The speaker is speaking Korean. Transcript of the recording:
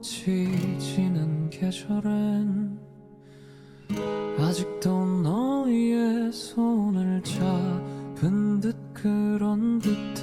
꽃이 지는 계절엔 아직도 너의 손을 잡은 듯 그런 듯